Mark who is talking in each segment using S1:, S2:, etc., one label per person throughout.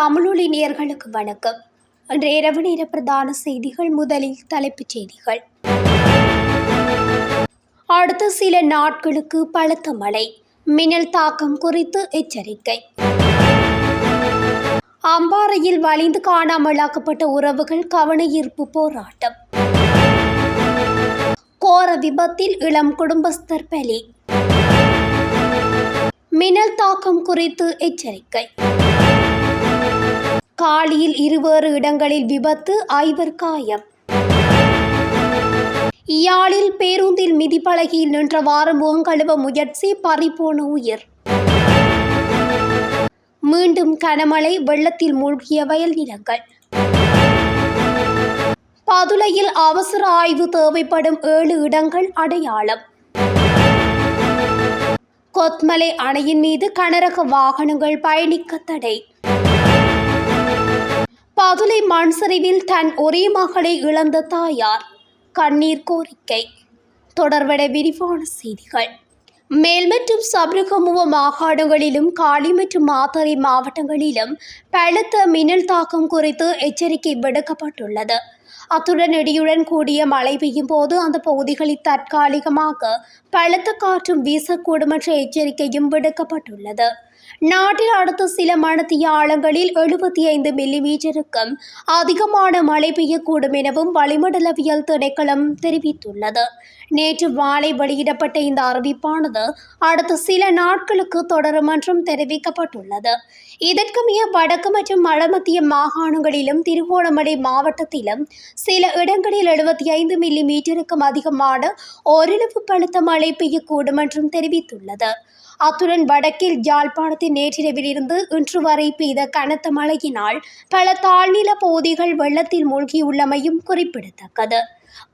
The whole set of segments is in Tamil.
S1: தமிழொலி நேயர்களுக்கு வணக்கம். இன்று இரவு நேர பிரதான செய்திகள் முதலில் தலைப்புச் செய்திகள். அடுத்த சில நாட்களுக்கு பலத்த மழை மின்னல் தாக்கம் குறித்து எச்சரிக்கை. அம்பாறையில் வலிந்து காணாமலாக்கப்பட்ட உறவுகள் கவன ஈர்ப்பு போராட்டம். கோர விபத்தில் இளம் குடும்பஸ்தர் பலி. மின்னல் தாக்கம் குறித்து எச்சரிக்கை. காலியில் இருவேறு இடங்களில் விபத்து ஐவர் காயம். யாழில் பேருந்தில் மிதிப்பலகையில் நின்றவாறு முகங்கழுவ முயற்சி பறிபோன உயிர். மீண்டும் கனமழை வெள்ளத்தில் மூழ்கிய வயல் நிலங்கள். பதுளையில் அவசர ஆய்வு தேவைப்படும் ஏழு இடங்கள் அடையாளம். கொத்மலை அணையின் மீது கனரக வாகனங்கள் பயணிக்க தடை. பதுளை மண் சரிவில் தன் ஒரே மகளை இழந்த தாயார் கண்ணீர் கோரிக்கை. தொடர்பட விரிவான செய்திகள். மேல் மற்றும் சபரகமுவ மாகாணங்களிலும் காளி மற்றும் மாத்தறை மாவட்டங்களிலும் பலத்த மின்னல் தாக்கம் குறித்து எச்சரிக்கை விடுக்கப்பட்டுள்ளது. அத்துடன் இடியுடன் கூடிய மழை பெய்யும் போது அந்த பகுதிகளில் தற்காலிகமாக பலத்த காற்றும் வீசக்கூடும் என்ற எச்சரிக்கையும் விடுக்கப்பட்டுள்ளது. நாட்டில் அடுத்த சில மணத்தியாலங்களில் எழுபத்தி ஐந்து மில்லிமீட்டருக்கும் அதிகமான மழை பெய்யக்கூடும் எனவும் வளிமண்டலவியல் திணைக்களம் தெரிவித்துள்ளது. நேற்று மாலை வெளியிடப்பட்ட இந்த அறிவிப்பானது அடுத்த சில நாட்களுக்கு தொடரும் என்றும் தெரிவிக்கப்பட்டுள்ளது. இதற்குமைய வடக்கு மற்றும் வடமத்திய மாகாணங்களிலும் திருகோணமலை மாவட்டத்திலும் சில இடங்களில் எழுபத்தி ஐந்து மில்லி மீட்டருக்கும் அதிகமான ஓரளவு பழுத்த மழை பெய்யக்கூடும் என்றும் தெரிவித்துள்ளது. அத்துடன் வடக்கில் யாழ்ப்பாணத்தின் நேற்றிரவிலிருந்து இன்று வரை பெய்த கனத்த மழையினால் பல தாழ்நில பகுதிகள் வெள்ளத்தில் மூழ்கியுள்ளமையும் குறிப்பிடத்தக்கது.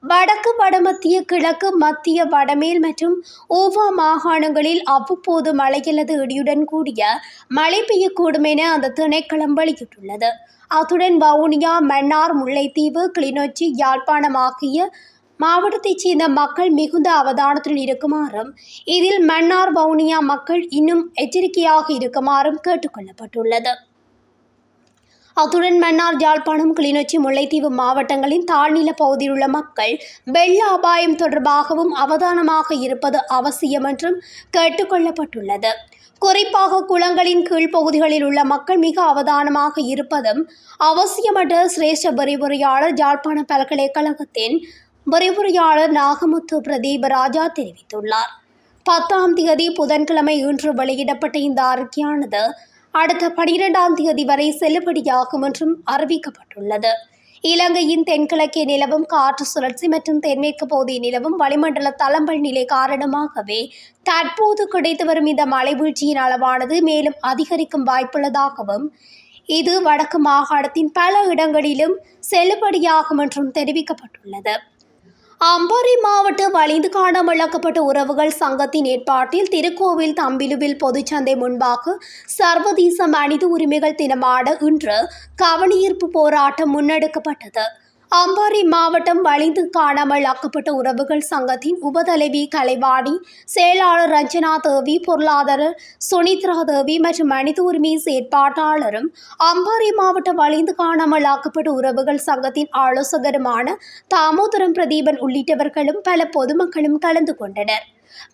S1: வடக்கு வடமத்திய கிழக்கு மத்திய வடமேல் மற்றும் ஓவா மாகாணங்களில் அவ்வப்போது மழை அல்லது இடியுடன் கூடிய மழை பெய்யக்கூடும் என அந்த திணைக்களம் வெளியிட்டுள்ளது. அத்துடன் வவுனியா மன்னார் முல்லைத்தீவு கிளிநொச்சி யாழ்ப்பாணம் ஆகிய மாவட்டத்தைச் சேர்ந்த மக்கள் மிகுந்த அவதானத்துடன் இருக்குமாறும் இதில் மன்னார் வவுனியா மக்கள் இன்னும் எச்சரிக்கையாக இருக்குமாறும் கேட்டுக்கொள்ளப்பட்டுள்ளது. அத்துடன் மன்னார் யாழ்ப்பாணம் கிளிநொச்சி முல்லைத்தீவு மாவட்டங்களின் தாழ்நில பகுதியில் உள்ள மக்கள் வெள்ள அபாயம் தொடர்பாகவும் அவதானமாக இருப்பது அவசியம் என்றும் கேட்டுக்கொள்ளப்பட்டுள்ளது. குறிப்பாக குளங்களின் கீழ்ப்பகுதிகளில் உள்ள மக்கள் மிக அவதானமாக இருப்பதும் அவசியமற்ற சிரேஷ்ட விரிவுரையாளர் யாழ்ப்பாண பல்கலைக்கழகத்தின் விரிவுரையாளர் நாகமுத்து பிரதீப் ராஜா தெரிவித்துள்ளார். பத்தாம் தேதி புதன்கிழமை இன்று வெளியிடப்பட்ட இந்த அறிக்கையானது அடுத்த பனிரெண்டாம் தேதி வரை செல்லுபடியாகும் என்றும் அறிவிக்கப்பட்டுள்ளது. இலங்கையின் தென்கிழக்கே நிலவும் காற்று சுழற்சி மற்றும் தென்மேற்கு பகுதியில் நிலவும் வளிமண்டல தளம்பல் நிலை காரணமாகவே தற்போது கிடைத்து வரும் இந்த மழை வீழ்ச்சியின் அளவானது மேலும் அதிகரிக்கும் வாய்ப்புள்ளதாகவும் இது வடக்கு மாகாணத்தின் பல இடங்களிலும் செல்லுபடியாகும் என்றும் தெரிவிக்கப்பட்டுள்ளது. அம்பாறை மாவட்டம் வலிந்து காணாமலாக்கப்பட்ட உறவுகள் சங்கத்தின் ஏற்பாட்டில் திருக்கோவில் தம்பிலுவில் பொதுச்சந்தை முன்பாக சர்வதேச மனித உரிமைகள் தினமான இன்று கவனியீர்ப்பு போராட்டம் முன்னெடுக்கப்பட்டது. அம்பாறை மாவட்டம் வலிந்து காணாமல் ஆக்கப்பட்ட உறவுகள் சங்கத்தின் உபதலைவி கலைவாணி செயலாளர் ரஞ்சனா தேவி பொருளாதார சுனித்ரா தேவி மற்றும் மனித உரிமை செயற்பாட்டாளரும் அம்பாறை மாவட்டம் வலிந்து காணாமல் ஆக்கப்பட்ட உறவுகள் சங்கத்தின் ஆலோசகருமான தாமோதரம் பிரதீபன் உள்ளிட்டவர்களும் பல பொதுமக்களும் கலந்து கொண்டனர்.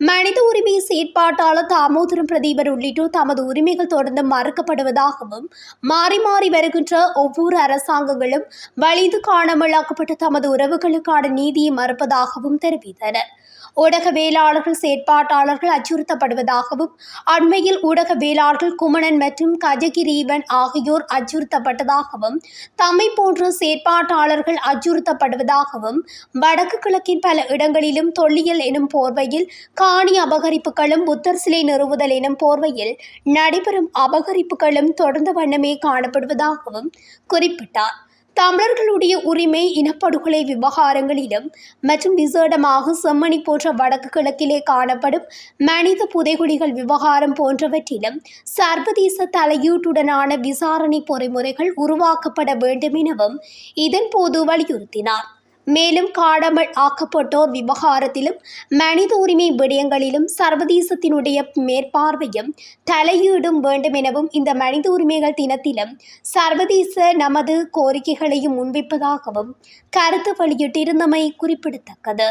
S1: மனித உரிமை செயற்பாட்டாளர் தாமோதரம் பிரதீபர் உள்ளிட்டோர் தமது உரிமைகள் தொடர்ந்து மறுக்கப்படுவதாகவும் மாறி மாறி வருகின்ற ஒவ்வொரு அரசாங்கங்களும் வலிந்து காணாமலாக்கப்பட்ட தமது உறவுகளுக்கான நீதியை மறுப்பதாகவும் தெரிவித்தனர். ஊடகவியலாளர்கள் செயற்பாட்டாளர்கள் அச்சுறுத்தப்படுவதாகவும் அண்மையில் ஊடகவியலாளர்கள் குமணன் மற்றும் கஜகிரீவன் ஆகியோர் அச்சுறுத்தப்பட்டதாகவும் தம்மை போன்ற செயற்பாட்டாளர்கள் அச்சுறுத்தப்படுவதாகவும் வடக்கு கிழக்கின் பல இடங்களிலும் தொல்லியல் எனும் போர்வையில் காணி அபகரிப்புகளும் புத்தர் சிலை நிறுவுதல் எனும் போர்வையில் நடைபெறும் அபகரிப்புகளும் தொடர்ந்த வண்ணமே காணப்படுவதாகவும் குறிப்பிட்டார். தமிழர்களுடைய உரிமை இனப்படுகொலை விவகாரங்களிலும் மற்றும் விசேடமாக செம்மணி போன்ற வடக்கு கிழக்கிலே காணப்படும் மனித புதைகுழிகள் விவகாரம் போன்றவற்றிலும் சர்வதேச தலையீட்டுடனான விசாரணை பொறிமுறைகள் உருவாக்கப்பட வேண்டும் எனவும் இதன்போது வலியுறுத்தினார். மேலும் காடமல் ஆக்கப்பட்டோர் விவகாரத்திலும் மனித உரிமை விடயங்களிலும் சர்வதேசத்தினுடைய மேற்பார்வையும் தலையீடும் வேண்டும் எனவும் இந்த மனித உரிமைகள் தினத்திலும் சர்வதேச நமது கோரிக்கைகளையும் முன்வைப்பதாகவும் கருத்து வெளியிட்டிருந்தமை குறிப்பிடத்தக்கது.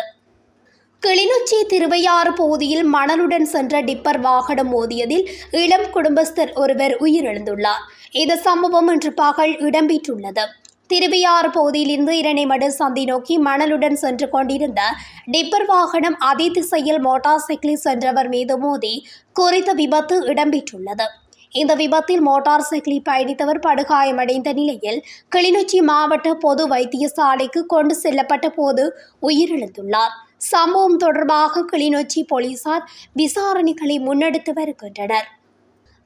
S1: கிளிநொச்சி திருவையாறு பகுதியில் மணலுடன் சென்ற டிப்பர் வாகனம் மோதியதில் இளம் குடும்பஸ்தர் ஒருவர் உயிரிழந்துள்ளார். இந்த சம்பவம் இன்று பகல் இடம்பெற்றுள்ளது. திருவையாறு பகுதியிலிருந்து இரணைமடு சந்தை நோக்கி மணலுடன் சென்று கொண்டிருந்த டிப்பர் வாகனம் அதே திசையில் மோட்டார் சைக்கிளில் சென்றவர் மீது மோதி குறித்த விபத்து இடம்பெற்றுள்ளது. இந்த விபத்தில் மோட்டார் சைக்கிளில் பயணித்தவர் படுகாயமடைந்த நிலையில் கிளிநொச்சி மாவட்ட பொது வைத்தியசாலைக்கு கொண்டு செல்லப்பட்ட போது உயிரிழந்துள்ளார். சம்பவம் தொடர்பாக கிளிநொச்சி போலீசார் விசாரணைகளை முன்னெடுத்து வருகின்றனர்.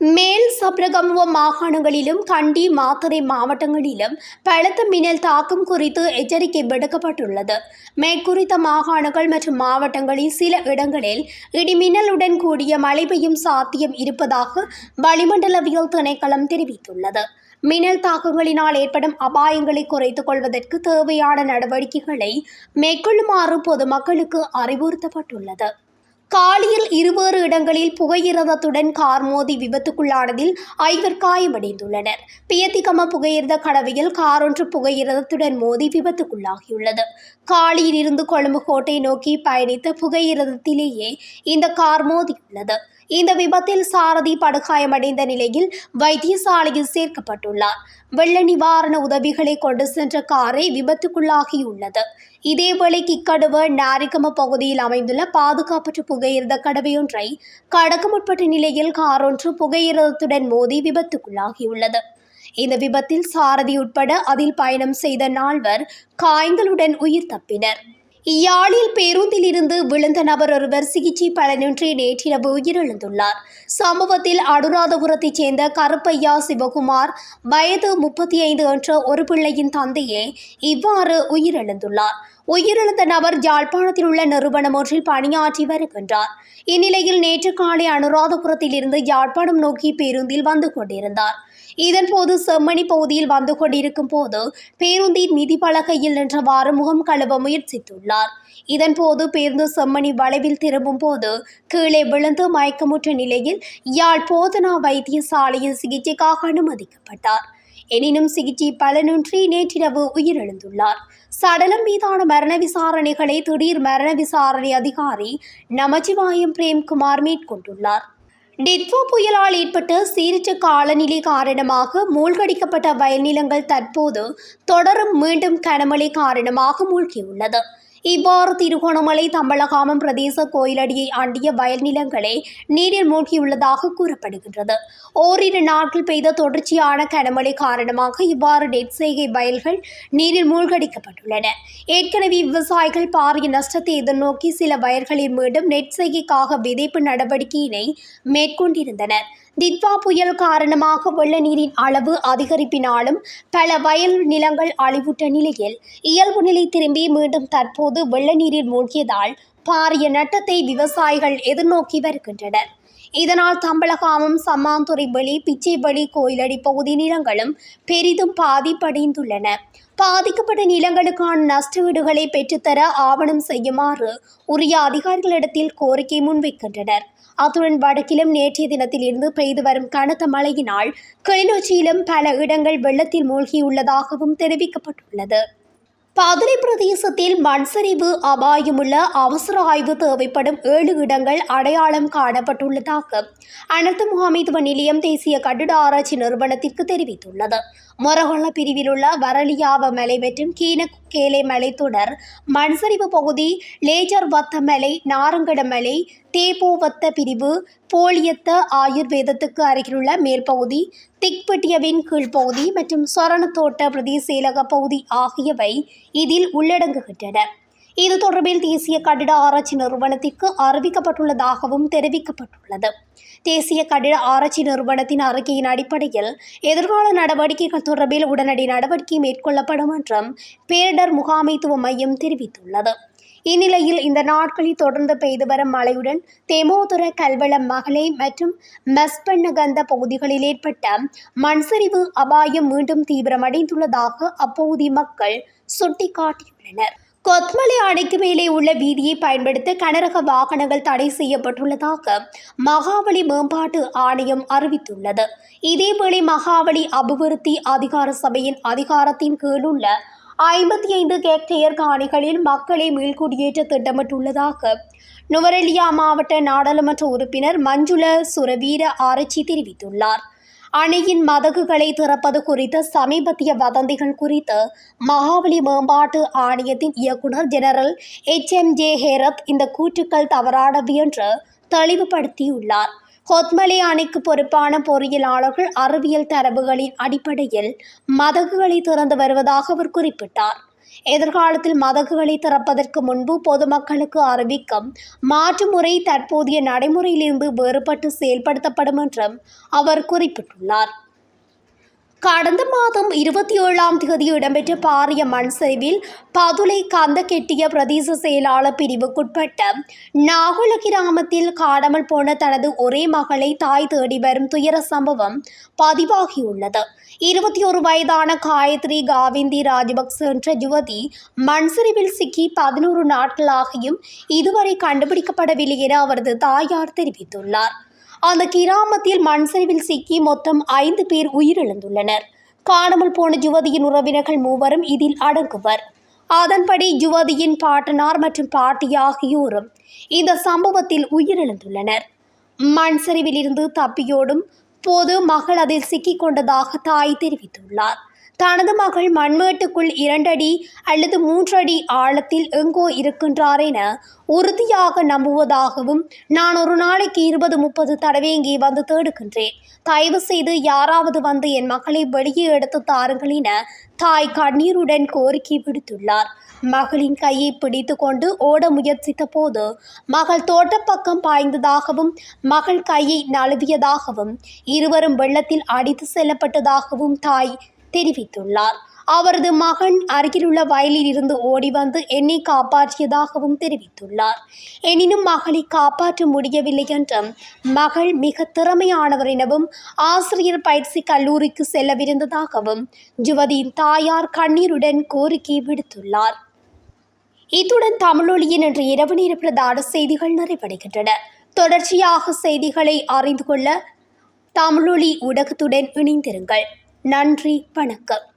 S1: மேல் சப்ரகமுவ மாகாணங்களிலும் கண்டி மாத்தறை மாவட்டங்களிலும் பலத்த மின்னல் தாக்கம் குறித்து எச்சரிக்கை விடுக்கப்பட்டுள்ளது. மேற்குறித்த மாகாணங்கள் மற்றும் மாவட்டங்களில் சில இடங்களில் இடிமின்னலுடன் கூடிய மழை பெய்யும் சாத்தியம் இருப்பதாக வளிமண்டலவியல் திணைக்களம் தெரிவித்துள்ளது. மின்னல் தாக்கங்களினால் ஏற்படும் அபாயங்களை குறைத்துக் கொள்வதற்கு தேவையான நடவடிக்கைகளை மேற்கொள்ளுமாறு பொதுமக்களுக்கு அறிவுறுத்தப்பட்டுள்ளது. காலியில் இருவேறு இடங்களில் புகையிரதத்துடன் கார் மோதி விபத்துக்குள்ளானதில் ஐவர் காயமடைந்துள்ளனர். பியத்திகம புகையிரத கடவையில் கார் ஒன்று புகையிரதத்துடன் மோதி விபத்துக்குள்ளாகியுள்ளது. காலியில் இருந்து கொழும்பு கோட்டை நோக்கி பயணித்த புகையிரதத்திலேயே இந்த கார் மோதியுள்ளது. இந்த விபத்தில் சாரதி படுகாயமடைந்த நிலையில் வைத்தியசாலையில் சேர்க்கப்பட்டுள்ளார். வெள்ள நிவாரண உதவிகளை கொண்டு சென்ற காரை விபத்துக்குள்ளாகியுள்ளது. இதேவேளை கிக்கடுவ நாரிகம பகுதியில் அமைந்துள்ள பாதுகாப்பற்ற புகையிரத கடவையொன்றை கடக்க முற்பட்ட நிலையில் காரொன்று புகையிரதத்துடன் மோதி விபத்துக்குள்ளாகியுள்ளது. இந்த விபத்தில் சாரதி உட்பட அதில் பயணம் செய்த நால்வர் காயங்களுடன் உயிர் தப்பினர். யாழில் பேருந்தில் இருந்து விழுந்த நபர் ஒருவர் சிகிச்சை பலனின்றி நேற்றிரவு உயிரிழந்துள்ளார். சம்பவத்தில் அனுராதபுரத்தைச் சேர்ந்த கருப்பையா சிவகுமார் வயது முப்பத்தி ஐந்து என்ற ஒரு பிள்ளையின் தந்தையே இவ்வாறு உயிரிழந்துள்ளார். உயிரிழந்த நபர் யாழ்ப்பாணத்தில் உள்ள நிறுவனம் ஒன்றில் பணியாற்றி வருகின்றார். இந்நிலையில் நேற்று காலை அனுராதபுரத்தில் இருந்து யாழ்ப்பாணம் நோக்கி பேருந்தில் வந்து கொண்டிருந்தார். இதன்போது செம்மணி பகுதியில் வந்து கொண்டிருக்கும் போது பேருந்தின் மிதிப்பலகையில் நின்றவாறு முகம் கழுவ முயற்சித்துள்ளார். இதன்போது பேருந்து செம்மணி வளைவில் திரும்பும் போது கீழே விழுந்து மயக்கமுற்ற நிலையில் யாழ் போதனா வைத்தியசாலையில் சிகிச்சைக்காக அனுமதிக்கப்பட்டார். எனினும் சிகிச்சை பலனின்றி நேற்றிரவு உயிரிழந்துள்ளார். சடலம் மீதான மரண விசாரணைகளை திடீர் மரண விசாரணை அதிகாரி நமச்சிவாயம் பிரேம்குமார் மேற்கொண்டுள்ளார். டிட்வா புயலால் ஏற்பட்ட சீரற்ற காலநிலை காரணமாக மூழ்கடிக்கப்பட்ட வயல்நிலங்கள் தற்போது தொடரும் மீண்டும் கனமழை காரணமாக மூழ்கியுள்ளது. இவ்வாறு திருகோணமலை தம்பலகாமம் பிரதேச கோயிலடியை ஆண்டிய வயல் நிலங்களை நீரில் மூழ்கியுள்ளதாக கூறப்படுகின்றது. ஓரிரு நாட்கள் பெய்த தொடர்ச்சியான கனமழை காரணமாக இவ்வாறு நெற்செய்கை வயல்கள் நீரில் மூழ்கடிக்கப்பட்டுள்ளன. ஏற்கனவே விவசாயிகள் பாரிய நஷ்டத்தை எதிர்நோக்கி சில வயல்களில் மீண்டும் நெற்செய்கைக்காக விதைப்பு நடவடிக்கையினை மேற்கொண்டிருந்தனர். திட்வா புயல் காரணமாக வெள்ள நீரின் அளவு அதிகரிப்பினாலும் பல வயல் நிலங்கள் அழிவுற்ற நிலையில் இயல்பு நிலை திரும்பி மீண்டும் தற்போது வெள்ள நீரில் மூழ்கியதால் பாரிய நட்டத்தை விவசாயிகள் எதிர்நோக்கி வருகின்றனர். இதனால் தம்பலகாமம் சம்மாந்துறை வழி பிச்சைவழி கோயிலடி பகுதி நிலங்களும் பெரிதும் பாதிப்படைந்துள்ளன. பாதிக்கப்பட்ட நிலங்களுக்கான நஷ்டஈடுகளை பெற்றுத்தர ஆவணம் செய்யுமாறு உரிய அதிகாரிகளிடத்தில் கோரிக்கை முன்வைக்கின்றனர். அத்துடன் வடக்கிலும் நேற்றைய தினத்தில் இருந்து பெய்து வரும் கனத்த மழையினால் கிளிநொச்சியிலும் பல இடங்கள் வெள்ளத்தில் மூழ்கியுள்ளதாகவும் தெரிவிக்கப்பட்டுள்ளது. பாதுரை பிரதேசத்தில் மண் சரிவு அபாயமுள்ள அவசர ஆய்வு தேவைப்படும் ஏழு இடங்கள் அடையாளம் காணப்பட்டுள்ளதாக அனர்த்த முகாமைத்துவ நிலையம் தேசிய கட்டிட ஆராய்ச்சி நிறுவனத்திற்கு தெரிவித்துள்ளது. மொரகொள்ள பிரிவில் உள்ள வரலியாவ மலை மற்றும் கீனகேலை மலைத்தொடர் மண் சரிவு பகுதி லேஜர் வத்த மலை நாரங்கட மலை தேபோவத்த பிரிவு போலியத்த ஆயுர்வேதத்துக்கு அருகிலுள்ள மேல்பகுதி திக்பட்டியவின் கீழ்ப்பகுதி மற்றும் சரணத்தோட்ட பிரதேச செயலக பகுதி ஆகியவை இதில் உள்ளடங்குகின்றன. இது தொடர்பில் தேசிய கட்டிட ஆராய்ச்சி நிறுவனத்திற்கு அறிவிக்கப்பட்டுள்ளதாகவும் தெரிவிக்கப்பட்டுள்ளது. தேசிய கட்டிட ஆராய்ச்சி நிறுவனத்தின் அறிக்கையின் அடிப்படையில் எதிர்கால நடவடிக்கைகள் தொடர்பில் உடனடி நடவடிக்கை மேற்கொள்ளப்படும் என்றும் பேரிடர் முகாமைத்துவ மையம் தெரிவித்துள்ளது. இந்நிலையில் இந்த நாட்களில் தொடர்ந்து பெய்து வரும் மழையுடன் தெமோதுர கல்வளம் மகளை மற்றும் மஸ்பண்ணகந்த பகுதிகளில் ஏற்பட்ட மண்சரிவு அபாயம் மீண்டும் தீவிரமடைந்துள்ளதாக அப்பகுதி மக்கள் சுட்டிக்காட்டியுள்ளனர். கொத்மலை அணைக்கு மேலே உள்ள வீதியை பயன்படுத்த கனரக வாகனங்கள் தடை செய்யப்பட்டுள்ளதாக மகாவலி மேம்பாட்டு ஆணையம் அறிவித்துள்ளது. இதேவேளை மகாவலி அபிவிருத்தி அதிகார சபையின் அதிகாரத்தின் கீழ் உள்ள ஐம்பத்தி ஐந்து ஹெக்டேயர் காணிகளில் மக்களை மீள்குடியேற்ற திட்டமிட்டுள்ளதாக நுவரெலியா மாவட்ட நாடாளுமன்ற உறுப்பினர் மஞ்சுள சுரவீர ஆராய்ச்சி தெரிவித்துள்ளார். அணையின் மதகுகளை திறப்பது குறித்த சமீபத்திய வதந்திகள் குறித்து மகாவலி மேம்பாட்டு ஆணையத்தின் இயக்குனர் general H M J Herath இந்த கூற்றுக்கள் தவறானது என்று தெளிவுபடுத்தியுள்ளார். கொத்மலை அணைக்கு பொறுப்பான பொறியியலாளர்கள் அறிவியல் தரவுகளின் அடிப்படையில் மதகுகளை திறந்து வருவதாக அவர் குறிப்பிட்டார். எதிர்காலத்தில் மதகுகளை திறப்பதற்கு முன்பு பொதுமக்களுக்கு அறிவிக்கும் மாற்று முறை தற்போதைய நடைமுறையிலிருந்து வேறுபட்டு செயல்படுத்தப்படும் என்றும் அவர் குறிப்பிட்டுள்ளார். கடந்த மாதம் இருபத்தி ஏழாம் தேதி இடம்பெற்ற பாரிய மண் சரிவில் பதுளை கந்த கெட்டிய பிரதேச செயலாளர் பிரிவுக்குட்பட்ட நாகுல கிராமத்தில் காணாமல் போன தனது ஒரே மகளை தாய் தேடி வரும் துயர சம்பவம் பதிவாகியுள்ளது. இருபத்தி ஒரு வயதான காயத்ரி காவிந்தி ராஜபக்ச என்ற யுவதி மண் சரிவில் சிக்கி பதினோரு நாட்களாகியும் இதுவரை கண்டுபிடிக்கப்படவில்லை என அவரது தாயார் தெரிவித்துள்ளார். அந்த கிராமத்தில் மண் சரிவில் சிக்கி மொத்தம் ஐந்து பேர் உயிரிழந்துள்ளனர். காணாமல் போன யுவதியின் உறவினர்கள் மூவரும் இதில் அடங்குவர். அதன்படி யுவதியின் பாட்டனார் மற்றும் பாட்டி ஆகியோரும் இந்த சம்பவத்தில் உயிரிழந்துள்ளனர். மண் சரிவிலிருந்து தப்பியோடும் போது மகள் அதில் சிக்கிக் கொண்டதாக தாய் தெரிவித்துள்ளார். தனது மகள் மண்வேட்டுக்குள் இரண்டடி அல்லது மூன்றடி ஆழத்தில் எங்கோ இருக்கின்றார் என உறுதியாக நம்புவதாகவும் நான் ஒரு நாளைக்கு இருபது முப்பது தடவை இங்கே வந்து தேடுகின்றேன். தயவு செய்து யாராவது வந்து என் மகளை வெளியே எடுத்து தாருங்கள் என தாய் கண்ணீருடன் கோரிக்கை விடுத்துள்ளார். மகளின் கையை பிடித்து கொண்டு ஓட முயற்சித்த போது மகள் தோட்டப்பக்கம் பாய்ந்ததாகவும் மகள் கையை நழுவியதாகவும் இருவரும் வெள்ளத்தில் அடித்து செல்லப்பட்டதாகவும் தாய் தெரிவித்துள்ளார். அவரது மகன் அருகிலுள்ள வயலில் இருந்து ஓடி வந்து என்னை காப்பாற்றியதாகவும் தெரிவித்துள்ளார். எனினும் மகளை காப்பாற்ற முடியவில்லை என்றும் மகள் மிக திறமையானவர் எனவும் ஆசிரியர் பயிற்சி கல்லூரிக்கு செல்லவிருந்ததாகவும் யுவதியின் தாயார் கண்ணீருடன் கோரிக்கை விடுத்துள்ளார். இத்துடன் தமிழொலியின் இன்று இரவு நேர பிரதான செய்திகள் நிறைவடைகின்றன. தொடர்ச்சியாக செய்திகளை அறிந்து கொள்ள தமிழொலி ஊடகத்துடன் இணைந்திருங்கள். நன்றி வணக்கம்.